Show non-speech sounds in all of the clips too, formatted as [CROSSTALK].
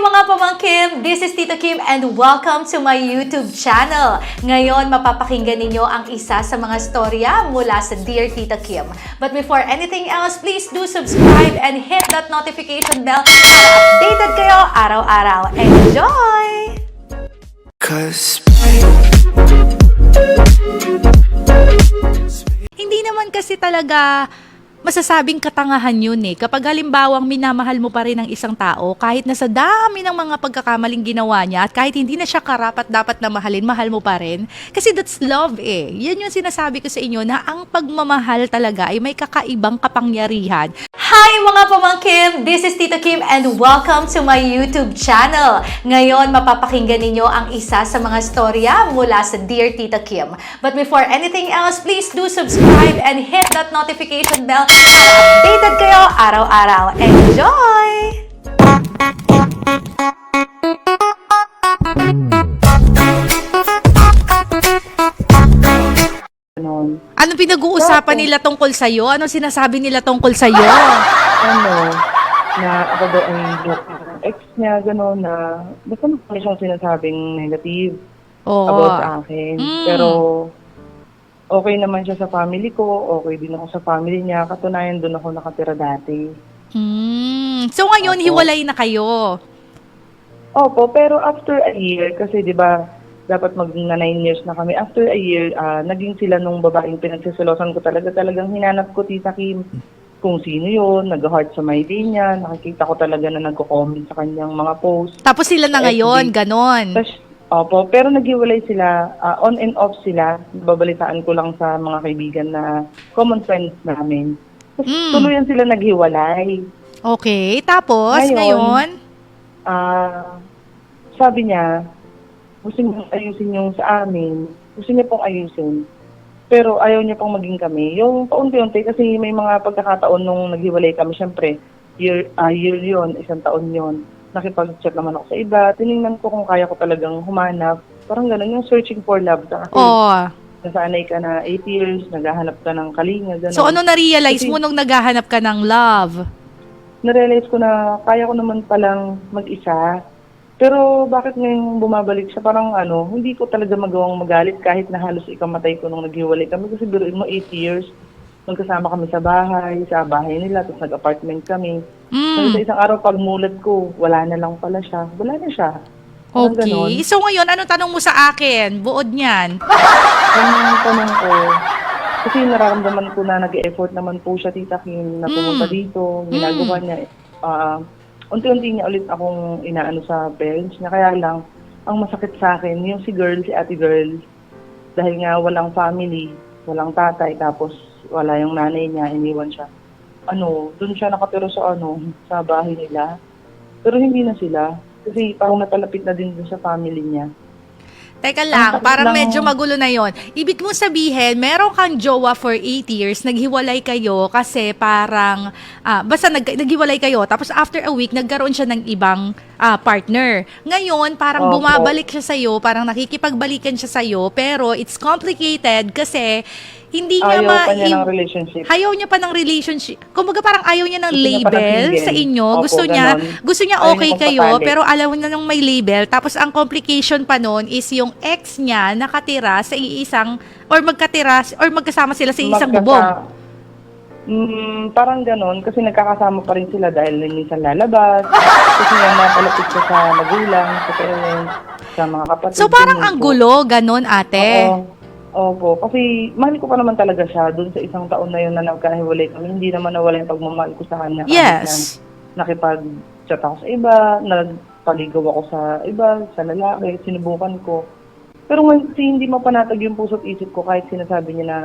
mga pamangkin! This is Tita Kim and welcome to my YouTube channel. Ngayon, mapapakinggan ninyo ang isa sa mga storya mula sa Dear Tita Kim. But before anything else, please do subscribe and hit that notification bell para updated kayo araw-araw. Enjoy! Cause Hindi naman kasi talaga masasabing katangahan yun eh. Kapag halimbawang minamahal mo pa rin ang isang tao, kahit na sa dami ng mga pagkakamaling ginawa niya, at kahit hindi na siya karapat dapat na mahalin, mahal mo pa rin. Kasi that's love eh. Yan yung sinasabi ko sa inyo na ang pagmamahal talaga ay may kakaibang kapangyarihan. Hi mga pamangkin! This is Tita Kim and welcome to my YouTube channel. Ngayon, mapapakinggan ninyo ang isa sa mga storya mula sa Dear Tita Kim. But before anything else, please do subscribe and hit that notification bell updated kayo araw-araw. Enjoy! Anong pinag-uusapan nila tungkol sa'yo? Anong sinasabi nila tungkol sa'yo? Ano, na ako daw ay joke ng ex niya, gano'n, na basta may siyang sinasabing negative about sa akin. Mm. Pero, okay naman siya sa family ko, okay din ako sa family niya. Katunayan, doon ako nakatira dati. Hmm. So ngayon, Opo. hiwalay na kayo. Opo, pero after a year, kasi di ba dapat mag na nine years na kami. After a year, ah, naging sila nung babaeng pinagsisilosan ko talaga. Talagang hinanap ko, Tita Kim, kung sino yun, nag-heart sa my day niya. Nakikita ko talaga na nagko-comment sa kanyang mga post. Tapos sila na ngayon, ganon. Tapos, opo, pero naghiwalay sila, ah, on and off sila. Babalitaan ko lang sa mga kaibigan na common friends namin. Tapos Mm. tuluyan sila naghiwalay. Okay, tapos Ngayon, ngayon, Ah, sabi niya, gusto niya ayusin yung sa amin. Gusto niya pong ayusin. Pero ayaw niya pong maging kami. Yung paunti-unti, kasi may mga pagkakataon nung naghiwalay kami, syempre, year, ah, year yun, isang taon yun. Nakipag-chat naman ako sa iba. Tinignan ko kung kaya ko talagang humanap. Parang gano'n, yung searching for love. Kasi oh. nasanay ka na 8 years, naghahanap ka ng kalinga, gano'n. So ano na-realize Kasi- mo nung naghahanap ka ng love? narealize ko na kaya ko naman palang mag-isa. Pero bakit ngayon bumabalik siya? Parang ano, hindi ko talaga magawang magalit kahit na halos ikamatay ko nung naghiwalay kami. Kasi biruin mo 8 years, magkasama kami sa bahay, sa bahay nila, tapos nag-apartment kami. So, Mm. sa isang araw pagmulat ko, wala na lang pala siya. Wala na siya. Parang ganon. Okay. So ngayon, ano tanong mo sa akin? Buod niyan. [LAUGHS] Ang tanong ko, kasi nararamdaman ko na nag-effort naman po siya, Tita Kim, na pumunta Mm. dito. Ginagawa niya, ah, unti-unti niya ulit akong inaano sa parents niya. Kaya lang, ang masakit sa akin, yung si girl, si ate girl, dahil nga walang family, walang tatay, tapos wala yung nanay niya, iniwan siya. Ano, dun siya nakatira sa ano, sa bahay nila. Pero hindi na sila. Kasi parang natalapit na din sa family niya. Teka lang, sakit parang lang. medyo magulo na yon. Ibig mo sabihin, meron kang jowa for 8 years, naghiwalay kayo kasi parang, ah, basta nag, naghiwalay kayo, tapos after a week, nagkaroon siya ng ibang ah, partner. Ngayon, parang Opo. bumabalik siya sa'yo, parang nakikipagbalikan siya sa'yo, pero it's complicated kasi hindi niya Ayaw ma... pa niya ng relationship. Ayaw niya pa ng relationship. Kumbaga parang ayaw niya ng Gusto niya label single. sa inyo. Opo, gusto niya, ganon. gusto niya Ayaw okay niya kayo, magpatali. pero alam niya nang may label. Tapos ang complication pa noon is yung ex niya nakatira sa iisang or magkatira or magkasama sila sa isang Magkasa- bubong. Mm, parang ganon, kasi nagkakasama pa rin sila dahil minsan lalabas, [LAUGHS] kasi nga napalapit siya sa magulang, sa parents, sa mga kapatid. So parang ganun ang po. gulo, ganon ate. Oo. Opo, kasi mahal ko pa naman talaga siya doon sa isang taon na yun na nagkahiwalay kami. Hindi naman nawala yung pagmamahal ko sa kanya. Yes. na Nakipag-chat ako sa iba, nagpaligaw ako sa iba, sa lalaki, sinubukan ko. Pero ngayon, hindi mapanatag yung puso't isip ko kahit sinasabi niya na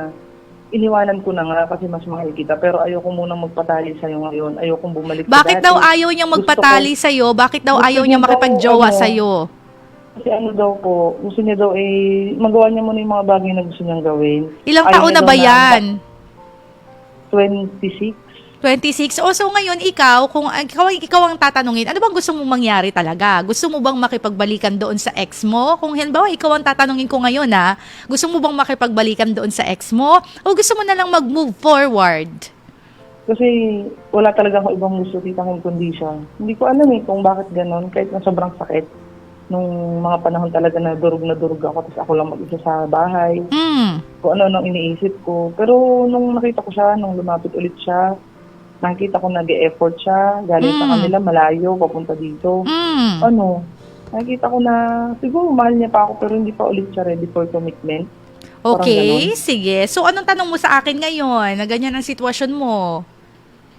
iniwanan ko na nga kasi mas mahal kita. Pero ayoko munang magpatali sa'yo ngayon. Ayokong bumalik sa Bakit daw ayaw niyang magpatali ko- sa'yo? Bakit daw ayaw niya makipagjowa ano, sa'yo? Kasi ano daw po, gusto niya daw eh, magawa niya muna yung mga bagay na gusto niyang gawin. Ilang Ayaw taon niya na daw ba yan? 26. 26. O so ngayon, ikaw, kung ikaw, ikaw ang tatanungin, ano bang gusto mong mangyari talaga? Gusto mo bang makipagbalikan doon sa ex mo? Kung halimbawa, ikaw ang tatanungin ko ngayon ha, gusto mo bang makipagbalikan doon sa ex mo? O gusto mo na lang mag-move forward? Kasi wala talaga akong ibang gusto tita Kim kundi siya. Hindi ko alam eh kung bakit ganon kahit na sobrang sakit. Nung mga panahon talaga na durog na durog ako tapos ako lang mag-isa sa bahay. Mm. Kung ano nang iniisip ko. Pero nung nakita ko siya, nung lumapit ulit siya, nakita ko nag-e-effort siya, galing sa Mm. kanila, malayo, papunta dito. Mm. Ano, nakikita ko na siguro mahal niya pa ako pero hindi pa ulit siya ready for commitment. Okay, sige. So, anong tanong mo sa akin ngayon na ganyan ang sitwasyon mo?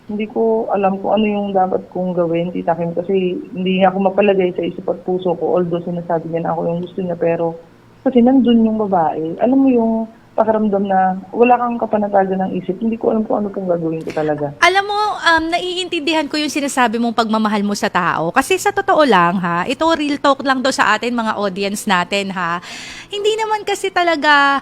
Hindi ko alam kung ano yung dapat kong gawin, Tita Kim, kasi hindi niya ako mapalagay sa isip at puso ko, although sinasabi niya na ako yung gusto niya, pero kasi nandun yung babae. Alam mo yung pakiramdam na wala kang kapanatagan ng isip, hindi ko alam kung ano pong gagawin ko talaga. Alam mo, um, naiintindihan ko yung sinasabi mong pagmamahal mo sa tao. Kasi sa totoo lang, ha, ito real talk lang to sa atin, mga audience natin, ha. Hindi naman kasi talaga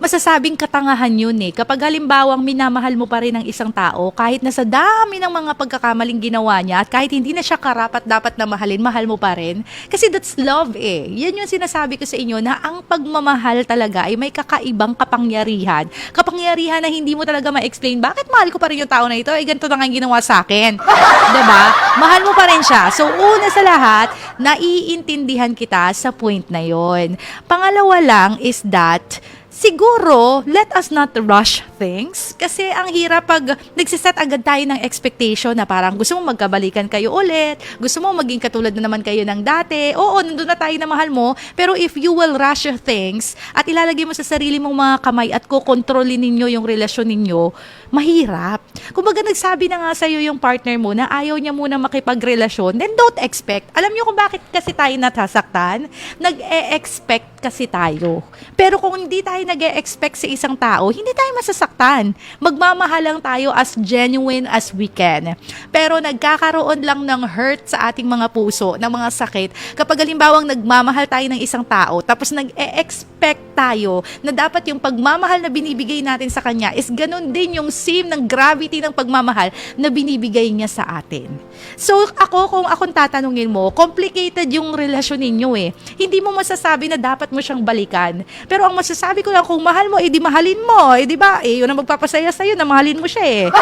masasabing katangahan yun eh. Kapag halimbawang minamahal mo pa rin ang isang tao, kahit na sa dami ng mga pagkakamaling ginawa niya, at kahit hindi na siya karapat dapat na mahalin, mahal mo pa rin. Kasi that's love eh. Yan yung sinasabi ko sa inyo na ang pagmamahal talaga ay may kakaibang kapangyarihan. Kapangyarihan na hindi mo talaga ma-explain bakit mahal ko pa rin yung tao na ito, eh ganito na nga ginawa sa akin. [LAUGHS] ba? Mahal mo pa rin siya. So una sa lahat, naiintindihan kita sa point na yon. Pangalawa lang is that Siguro, let us not rush things. Kasi ang hirap pag nagsiset agad tayo ng expectation na parang gusto mo magkabalikan kayo ulit, gusto mo maging katulad na naman kayo ng dati. Oo, nandun na tayo na mahal mo. Pero if you will rush things at ilalagay mo sa sarili mong mga kamay at kukontrolin ninyo yung relasyon ninyo, mahirap. Kumbaga nagsabi na nga sa'yo yung partner mo na ayaw niya muna makipagrelasyon, then don't expect. Alam niyo kung bakit kasi tayo natasaktan? Nag-e-expect kasi tayo. Pero kung hindi tayo nag-e-expect sa isang tao, hindi tayo masasaktan. Magmamahal lang tayo as genuine as we can. Pero nagkakaroon lang ng hurt sa ating mga puso, ng mga sakit, kapag halimbawang nagmamahal tayo ng isang tao, tapos nag-e-expect tayo na dapat yung pagmamahal na binibigay natin sa kanya is ganun din yung same ng gravity ng pagmamahal na binibigay niya sa atin. So ako, kung akong tatanungin mo, complicated yung relasyon ninyo eh. Hindi mo masasabi na dapat mo siyang balikan. Pero ang masasabi ko lang, kung mahal mo, edi mahalin mo. Eh, di ba? Eh, yun ang magpapasaya sa'yo na mahalin mo siya eh. [LAUGHS]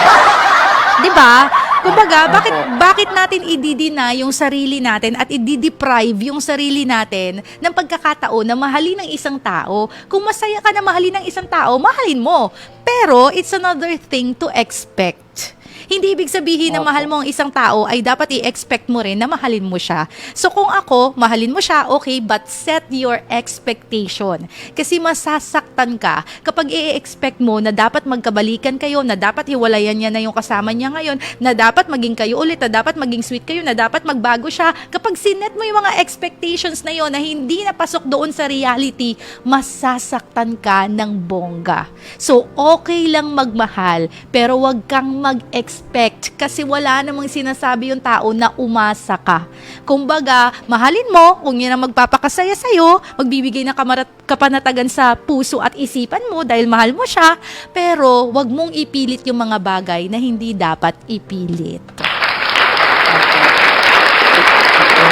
Di ba? Kumbaga, bakit bakit natin ididina yung sarili natin at i-deprive yung sarili natin ng pagkakataon na mahalin ng isang tao? Kung masaya ka na mahalin ng isang tao, mahalin mo. Pero it's another thing to expect. Hindi ibig sabihin na mahal mo ang isang tao ay dapat i-expect mo rin na mahalin mo siya. So kung ako, mahalin mo siya, okay, but set your expectation. Kasi masasaktan ka kapag i-expect mo na dapat magkabalikan kayo, na dapat hiwalayan niya na yung kasama niya ngayon, na dapat maging kayo ulit, na dapat maging sweet kayo, na dapat magbago siya. Kapag sinet mo yung mga expectations na yon na hindi napasok doon sa reality, masasaktan ka ng bongga. So okay lang magmahal, pero wag kang mag-expect kasi wala namang sinasabi yung tao na umasa ka. Kumbaga, mahalin mo kung yan ang magpapakasaya sa'yo, magbibigay ng kamarat- kapanatagan sa puso at isipan mo dahil mahal mo siya, pero wag mong ipilit yung mga bagay na hindi dapat ipilit.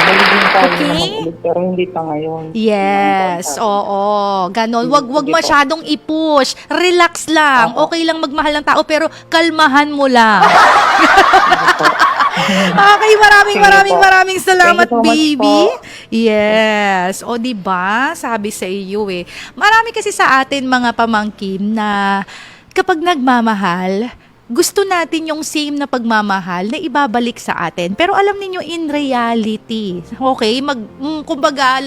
Maliging tayo Okay. naman ulit, pero hindi pa ngayon. Yes, oo. Ganon. Wag wag masyadong i-push. Relax lang. Oo. Okay lang magmahal ng tao pero kalmahan mo lang. [LAUGHS] okay, maraming Sige maraming po. maraming salamat, Thank you so much baby. po. Yes. O di ba? Sabi sa iyo eh. Marami kasi sa atin mga pamangkin na kapag nagmamahal, gusto natin yung same na pagmamahal na ibabalik sa atin. Pero alam niyo in reality, okay, mag mm, kumbaga